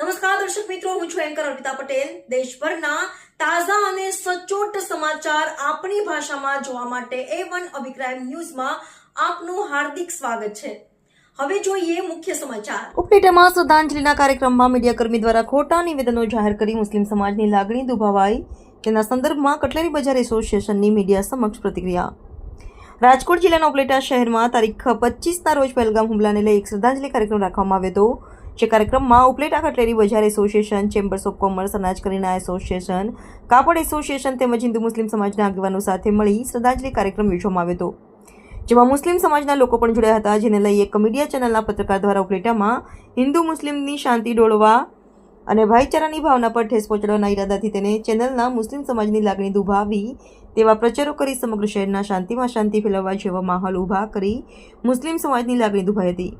નમસ્કાર, દર્શક મિત્રો, હું છું એન્કર અર્પિતા પટેલ. દેશભરના તાજા અને સચોટ સમાચાર આપણી ભાષામાં જોવા માટે એ વન અભિપ્રાય ન્યૂઝમાં આપનું હાર્દિક સ્વાગત છે. હવે જોઈએ મુખ્ય સમાચાર. ઉપલેટામાં શ્રદ્ધાંજલિના કાર્યક્રમમાં મીડિયાકર્મી દ્વારા ખોટા નિવેદનો જાહેર કરી મુસ્લિમ સમાજની લાગણી દુભાવાઈ. તેના સંદર્ભમાં કટલેરી બજાર એસોસિએશનની મીડિયા સમક્ષ પ્રતિક્રિયા. રાજકોટ જિલ્લાના ઉપલેટા શહેરમાં તારીખ પચીસના રોજ પહેલગામ હુમલાને લઈ એક શ્રદ્ધાંજલિ કાર્યક્રમ રાખવામાં આવ્યો હતો. જે કાર્યક્રમમાં ઉપલેટા કટલેરી બજાર એસોસિએશન, ચેમ્બર્સ ઓફ કોમર્સ, અનાજ કરીના એસોસિએશન, કાપડ એસોસિએશન તેમજ હિન્દુ મુસ્લિમ સમાજના આગેવાનો સાથે મળી શ્રદ્ધાંજલિ કાર્યક્રમ યોજવામાં આવ્યો હતો. જેમાં મુસ્લિમ સમાજના લોકો પણ જોડાયા હતા, જેને લઈ એક મીડિયા ચેનલના પત્રકાર દ્વારા ઉપલેટામાં હિન્દુ મુસ્લિમની શાંતિ ડોળવા અને ભાઈચારાની ભાવના પર ઠેસ પહોંચાડવાના ઈરાદાથી તેને ચેનલના મુસ્લિમ સમાજની લાગણી દુભાવી તેવા પ્રચારો કરી સમગ્ર શહેરના શાંતિમાં શાંતિ ફેલાવવા જેવા માહોલ ઊભા કરી મુસ્લિમ સમાજની લાગણી દુભાઈ હતી.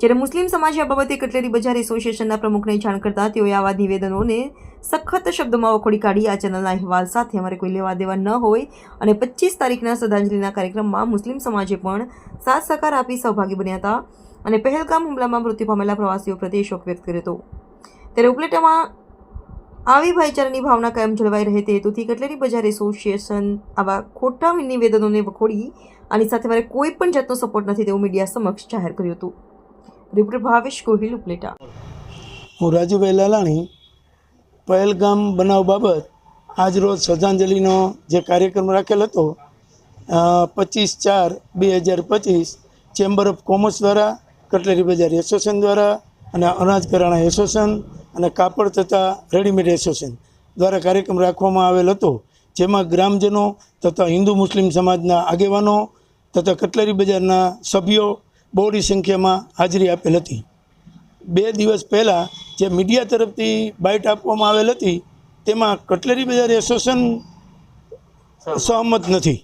જ્યારે મુસ્લિમ સમાજે આ બાબતે કટલેરી બજાર એસોસિએશનના પ્રમુખને જાણ કરતા તેઓએ આવા નિવેદનોને સખત શબ્દોમાં વખોડી કાઢી આ ચેનલના અહેવાલ સાથે અમારે કોઈ લેવા દેવા ન હોય અને પચીસ તારીખના શ્રદ્ધાંજલિના કાર્યક્રમમાં મુસ્લિમ સમાજે પણ સાથ સહકાર આપી સહભાગી બન્યા હતા અને પહેલગામ હુમલામાં મૃત્યુ પામેલા પ્રવાસીઓ પ્રત્યે શોક વ્યક્ત કર્યો હતો. ત્યારે ઉપલેટામાં આવી ભાઈચારાની ભાવના કાયમ જળવાઈ રહે તે હેતુથી કટલેરી બજાર એસોસિએશન આવા ખોટા નિવેદનોને વખોડી આની સાથે મારે કોઈ પણ જાતનો સપોર્ટ નથી તેવું મીડિયા સમક્ષ જાહેર કર્યું હતું. રિપોર્ટર ભાવેશ ગોહિલ ઉપલેટા. હું રાજુભાઈ લાલાણી, પહેલગામ બનાવ બાબત આજ રોજ શ્રદ્ધાંજલિનો જે કાર્યક્રમ રાખેલ હતો પચીસ ચાર બે હજાર પચીસ, ચેમ્બર ઓફ કોમર્સ દ્વારા, કટલેરી બજાર એસોસિએશન દ્વારા અને અનાજ કરાણા એસોસિએશન અને કાપડ તથા રેડીમેડ એસોસિએશન દ્વારા કાર્યક્રમ રાખવામાં આવેલ હતો. જેમાં ગ્રામજનો તથા હિન્દુ મુસ્લિમ સમાજના આગેવાનો તથા કટલેરી બજારના સભ્યો બહોળી સંખ્યામાં હાજરી આપેલ હતી. બે દિવસ પહેલાં જે મીડિયા તરફથી બાઇટ આપવામાં આવેલ હતી તેમાં કટલેરી બજાર એસોસિએશન સહમત. નથી.